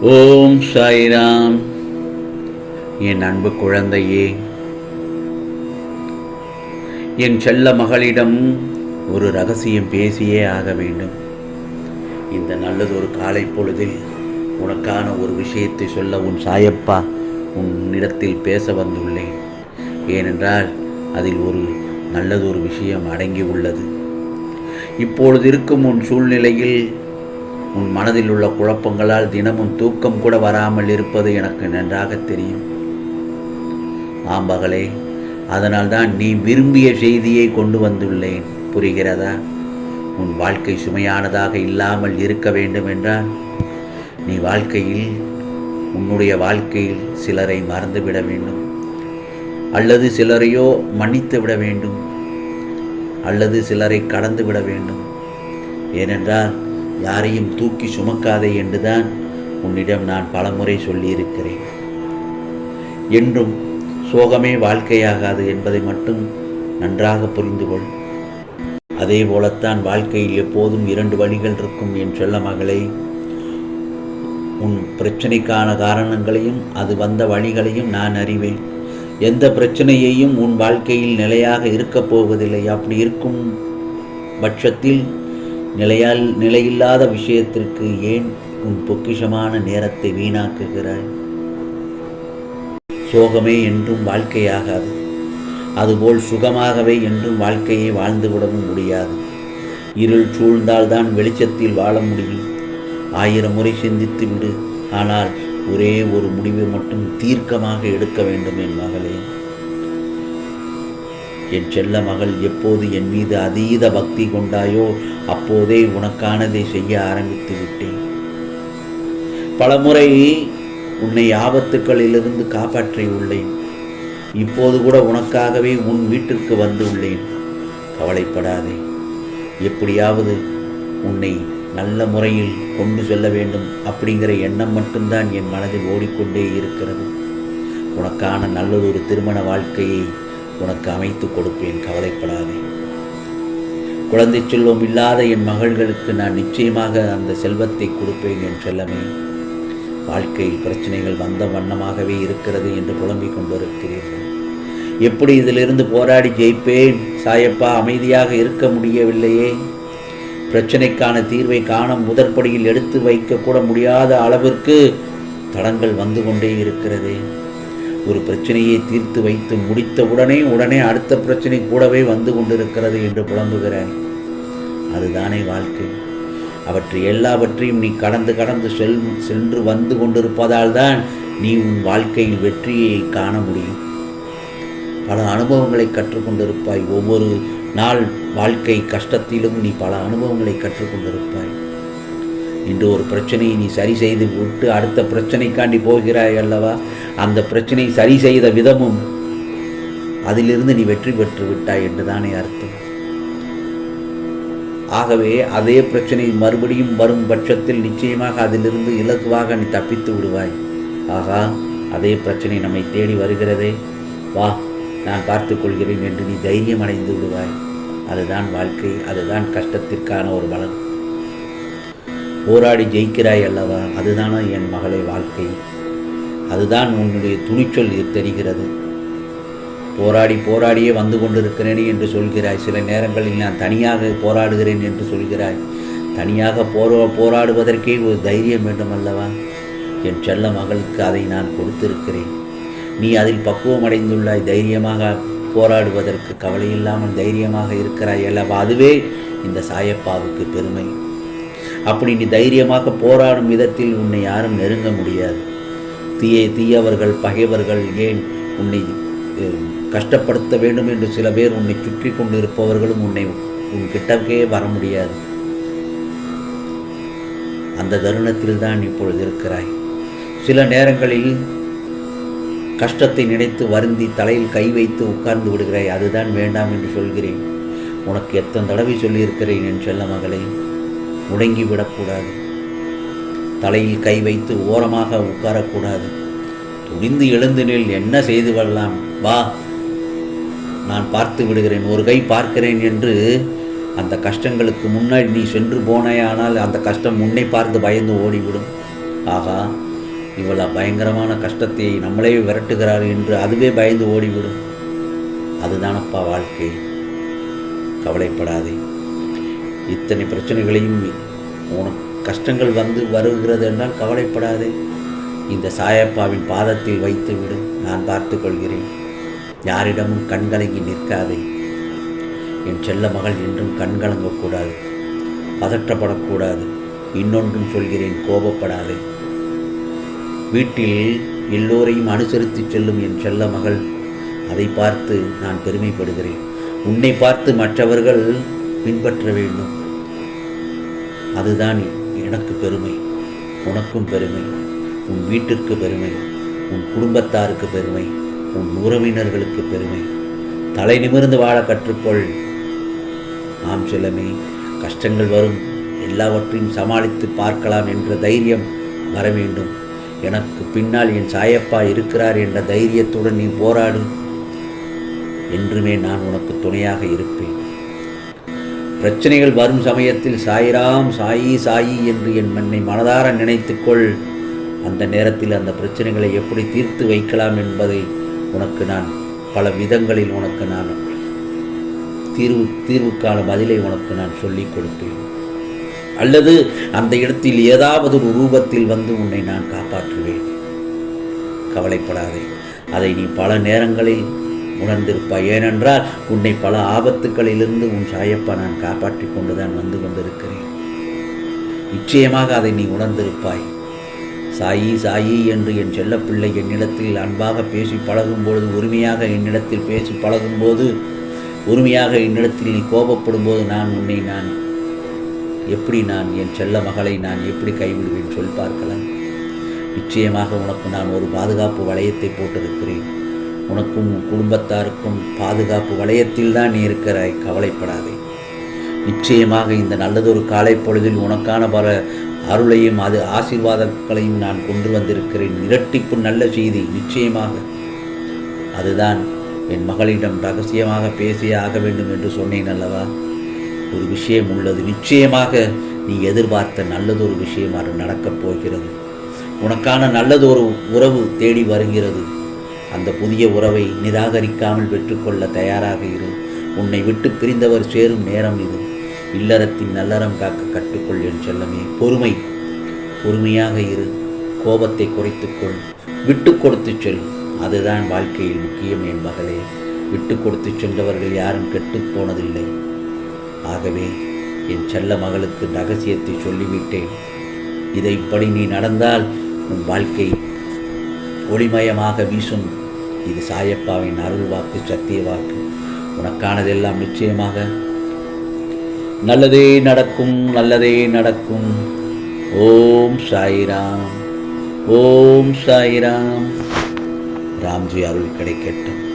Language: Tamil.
ஓம் சாய்ராம். என் அன்பு குழந்தையே என் செல்ல மகளிடம் ஒரு ரகசியம் பேசியே ஆக வேண்டும். இந்த நல்லதொரு காலை பொழுதில் உனக்கான ஒரு விஷயத்தை சொல்ல உன் சாயப்பா உன்னிடத்தில் பேச வந்துள்ளேன். ஏனென்றால் அதில் ஒரு நல்லதொரு விஷயம் அடங்கி உள்ளது. இப்பொழுது இருக்கும் உன் சூழ்நிலையில் உன் மனதில் உள்ள குழப்பங்களால் தினமும் தூக்கம் கூட வராமல் இருப்பது எனக்கு நன்றாக தெரியும். ஆம்பகளே அதனால்தான் நீ விரும்பிய செய்தியை கொண்டு வந்துள்ளேன். புரிகிறதா? உன் வாழ்க்கை சுமையானதாக இல்லாமல் இருக்க வேண்டும் என்றால் நீ வாழ்க்கையில் உன்னுடைய வாழ்க்கையில் சிலரை மறந்துவிட வேண்டும். அல்லது சிலரையோ மன்னித்து விட வேண்டும். அல்லது சிலரை கடந்து விட வேண்டும். ஏனென்றால் யாரையும் தூக்கி சுமக்காதே என்றுதான் உன்னிடம் நான் பலமுறை சொல்லியிருக்கிறேன். என்றும் சோகமே வாழ்க்கையாகாது என்பதை மட்டும் நன்றாக புரிந்து கொள் அதே போலத்தான் வாழ்க்கையில் எப்போதும் இரண்டு வழிகள் இருக்கும் என் சொல்ல மகளே. உன் பிரச்சனைக்கான காரணங்களையும் அது வந்த வழிகளையும் நான் அறிவேன். எந்த பிரச்சனையையும் உன் வாழ்க்கையில் நிலையாக இருக்கப் போவதில்லை. அப்படி இருக்கும் பட்சத்தில் நிலையால் நிலையில்லாத விஷயத்திற்கு ஏன் உன் பொக்கிஷமான நேரத்தை வீணாக்குகிறாய்? சோகமே என்றும் வாழ்க்கையாகாது. அதுபோல் சுகமாகவே என்றும் வாழ்க்கையை வாழ்ந்துவிடவும் முடியாது. இருள் சூழ்ந்தால்தான் வெளிச்சத்தில் வாழ முடியும். ஆயிரம் முறை சிந்தித்து விடு. ஆனால் ஒரே ஒரு முடிவை மட்டும் தீர்க்கமாக எடுக்க வேண்டும் என் மகளே. என் செல்ல மகள் எப்போது என் மீது அதீத பக்தி கொண்டாயோ அப்போதே உனக்கானதை செய்ய ஆரம்பித்து விட்டேன். பலமுறை உன்னை ஆபத்துக்களிலிருந்து காப்பாற்றி உள்ளேன். இப்போது கூட உனக்காகவே உன் வீட்டிற்கு வந்து உள்ளேன். கவலைப்படாதே. எப்படியாவது உன்னை நல்ல முறையில் கொண்டு செல்ல வேண்டும் அப்படிங்கிற எண்ணம் மட்டும்தான் என் மனதில் ஓடிக்கொண்டே இருக்கிறது. உனக்கான நல்லதொரு திருமண வாழ்க்கையை உனக்கு அமைத்து கொடுப்பேன் கவலைப்படாதே. குழந்தை செல்வம் இல்லாத என் மகள்களுக்கு நான் நிச்சயமாக அந்த செல்வத்தை கொடுப்பேன் என் செல்லமே. வாழ்க்கையில் பிரச்சனைகள் வந்த வண்ணமாகவே இருக்கிறது என்று புலம்பிக் கொண்டிருக்கிறீர்கள். எப்படி இதிலிருந்து போராடி ஜெயிப்பேன்? சாயப்பா அமைதியாக இருக்க முடியவில்லையே. பிரச்சனைக்கான தீர்வை காண முதற்படியில் எடுத்து வைக்க கூட முடியாத அளவிற்கு தடங்கள் வந்து கொண்டே இருக்கிறதே. ஒரு பிரச்சனையை தீர்த்து வைத்து முடித்தவுடனே உடனே உடனே அடுத்த பிரச்சனை கூடவே வந்து கொண்டிருக்கிறது என்று புலம்புகிறாய். அதுதானே வாழ்க்கை. அவற்றை எல்லாவற்றையும் நீ கடந்து கடந்து செல் சென்று வந்து கொண்டிருப்பதால் தான் நீ உன் வாழ்க்கையில் வெற்றியை காண முடியும். பல அனுபவங்களை கற்றுக்கொண்டிருப்பாய். ஒவ்வொரு நாள் வாழ்க்கை கஷ்டத்திலும் நீ பல அனுபவங்களை கற்றுக்கொண்டிருப்பாய். இன்று ஒரு பிரச்சனையை நீ சரி செய்து விட்டு அடுத்த பிரச்சனைக்காண்டி போகிறாய் அல்லவா? அந்த பிரச்சனை சரி செய்த விதமும் அதிலிருந்து நீ வெற்றி பெற்று விட்டாய் என்றுதானே அர்த்தம். ஆகவே அதே பிரச்சனை மறுபடியும் வரும் பட்சத்தில் நிச்சயமாக அதிலிருந்து இலகுவாக நீ தப்பித்து விடுவாய். ஆகா அதே பிரச்சனை நம்மை தேடி வருகிறதே. வா நான் பார்த்து கொள்கிறேன் என்று நீ தைரியம் அடைந்து விடுவாய். அதுதான் வாழ்க்கை அதுதான் கஷ்டத்திற்கான ஒரு பலன். போராடி ஜெயிக்கிறாய் அல்லவா? அதுதானே என் மகளை வாழ்க்கை. அதுதான் உன்னுடைய துணிச்சொல் தெரிகிறது. போராடி போராடியே வந்து கொண்டிருக்கிறேனே என்று சொல்கிறாய். சில நேரங்களில் நான் தனியாக போராடுகிறேன் என்று சொல்கிறாய். தனியாக போரோ போராடுவதற்கே ஒரு தைரியம் வேண்டும் அல்லவா? என் செல்ல மகளுக்கு அதை நான் கொடுத்திருக்கிறேன். நீ அதில் பக்குவம் அடைந்துள்ளாய். தைரியமாக போராடுவதற்கு கவலை இல்லாமல் தைரியமாக இருக்கிறாய் அல்லவா? அதுவே இந்த சாயப்பாவுக்கு பெருமை. அப்படி நீ தைரியமாக போராடும் விதத்தில் உன்னை யாரும் நெருங்க முடியாது. தீய தீயவர்கள் பகைவர்கள் ஏன் உன்னை கஷ்டப்படுத்த வேண்டும் என்று சில பேர் உன்னை சுற்றி கொண்டிருப்பவர்களும் உன்னை உன் கிட்டக்கே வர முடியாது. அந்த தருணத்தில் தான் இப்பொழுது இருக்கிறாய். சில நேரங்களில் கஷ்டத்தை நினைத்து வருந்தி தலையில் கை வைத்து உட்கார்ந்து விடுகிறாய். அதுதான் வேண்டாம் என்று சொல்கிறேன். உனக்கு எத்தனை தடவை சொல்லியிருக்கிறேன் என் செல்ல மகளே முடங்கி விடக்கூடாது தலையில் கை வைத்து ஓரமாக உட்காரக்கூடாது. துணிந்து எழுந்து நில் என்ன செய்து வரலாம் வா நான் பார்த்து விடுகிறேன் ஒரு கை பார்க்கிறேன் என்று அந்த கஷ்டங்களுக்கு முன்னாடி நீ சென்று போனாயானால் அந்த கஷ்டம் முன்னே பார்த்து பயந்து ஓடிவிடும். ஆகா இவ்வளோ பயங்கரமான கஷ்டத்தை நம்மளே விரட்டுகிறார் என்று அதுவே பயந்து ஓடிவிடும். அதுதானப்பா வாழ்க்கை. கவலைப்படாதே. இத்தனை பிரச்சனைகளையும் உனக்கு கஷ்டங்கள் வந்து வருகிறது என்றால் கவலைப்படாதே. இந்த சாயப்பாவின் பாதத்தில் வைத்து விடு நான் பார்த்து கொள்கிறேன் யாரிடமும் கண்கலங்கி நிற்காதே. என் செல்ல மகள் என்றும் கண்கலங்கக்கூடாது பதற்றப்படக்கூடாது. இன்னொன்றும் சொல்கிறேன் கோபப்படாதே. வீட்டில் எல்லோரையும் அனுசரித்து செல்லும் என் செல்ல மகள் அதை பார்த்து நான் பெருமைப்படுகிறேன். உன்னை பார்த்து மற்றவர்கள் பின்பற்ற வேண்டும். அதுதான் எனக்கு பெருமை உனக்கும் பெருமை உன் வீட்டிற்கு பெருமை உன் குடும்பத்தாருக்கு பெருமை உன் உறவினர்களுக்கு பெருமை. தலை நிமிர்ந்து வாழ கற்றுக்கொள். நாம் செல்லமே கஷ்டங்கள் வரும். எல்லாவற்றையும் சமாளித்து பார்க்கலாம் என்ற தைரியம் வர வேண்டும். எனக்கு பின்னால் என் சாயப்பா இருக்கிறார் என்ற தைரியத்துடன் நீ போராடு. என்றுமே நான் உனக்கு துணையாக இருப்பேன். பிரச்சனைகள் வரும் சமயத்தில் சாயிராம் சாயி சாயி என்று என் மண்ணை மனதார நினைத்துக்கொள். அந்த நேரத்தில் அந்த பிரச்சனைகளை எப்படி தீர்த்து வைக்கலாம் என்பதை உனக்கு நான் பல விதங்களில் உனக்கு நான் தீர்வு தீர்வுக்கான பதிலை உனக்கு நான் சொல்லிக் கொடுப்பேன். அல்லது அந்த இடத்தில் ஏதாவது ஒரு ரூபத்தில் வந்து உன்னை நான் காப்பாற்றுவேன். கவலைப்படாதே. அதை நீ பல நேரங்களில் உணர்ந்திருப்பாய். ஏனென்றால் உன்னை பல ஆபத்துக்களிலிருந்து உன் சாயப்பா நான் காப்பாற்றி கொண்டுதான் வந்து கொண்டிருக்கிறேன். நிச்சயமாக அதை நீ உணர்ந்திருப்பாய். சாயி சாயி என்று என் செல்லப்பிள்ளை என்னிடத்தில் அன்பாக பேசி பழகும் பொழுது உரிமையாக என்னிடத்தில் பேசி பழகும்போது உரிமையாக என்னிடத்தில் நீ கோபப்படும் போது நான் உன்னை நான் எப்படி நான் என் செல்ல மகளை நான் எப்படி கைவிடுவேன் சொல் பார்க்கலாம். நிச்சயமாக உனக்கு நான் ஒரு பாதுகாப்பு வளையத்தை போட்டிருக்கிறேன். உனக்கும் குடும்பத்தாருக்கும் பாதுகாப்பு வளையத்தில் தான் நீ இருக்கிறாய். கவலைப்படாதே. நிச்சயமாக இந்த நல்லதொரு காலை பொழுதில் உனக்கான பல அருளையும் அது ஆசீர்வாதங்களையும் நான் கொண்டு வந்திருக்கிறேன். இரட்டிப்பு நல்ல செய்தி நிச்சயமாக. அதுதான் என் மகளிடம் ரகசியமாக பேசியே ஆக வேண்டும் என்று சொன்னேன் அல்லவா? ஒரு விஷயம் உள்ளது. நிச்சயமாக நீ எதிர்பார்த்த நல்லதொரு விஷயம் அது நடக்கப் போகிறது. உனக்கான நல்லதொரு உறவு தேடி வருகிறது. அந்த புதிய உறவை நிராகரிக்காமல் பெற்றுக்கொள்ள தயாராக இரு. உன்னை விட்டு பிரிந்தவர் சேரும் நேரம் இது. இல்லறத்தின் நல்லறம் காக்க கற்றுக்கொள் என் செல்லமே. பொறுமை பொறுமையாக இரு. கோபத்தை குறைத்துக்கொள். விட்டு கொடுத்து செல். அதுதான் வாழ்க்கையில் முக்கியம் என் மகளே. விட்டு கொடுத்து சென்றவர்கள் யாரும் கெட்டுப் போனதில்லை. ஆகவே என் செல்ல மகளுக்கு ரகசியத்தை சொல்லிவிட்டேன். இதைப்படி நீ நடந்தால் உன் வாழ்க்கை ஒளிமயமாக வீசும். இது சாயப்பாவின் அருள் வாக்கு சத்திய வாக்கு உனக்கானதெல்லாம் நிச்சயமாக. நல்லதே நடக்கும் நல்லதே நடக்கும். ஓம் சாய்ராம் ஓம் சாய்ராம். ராம்ஜி அருள் கிடைக்கட்டும்.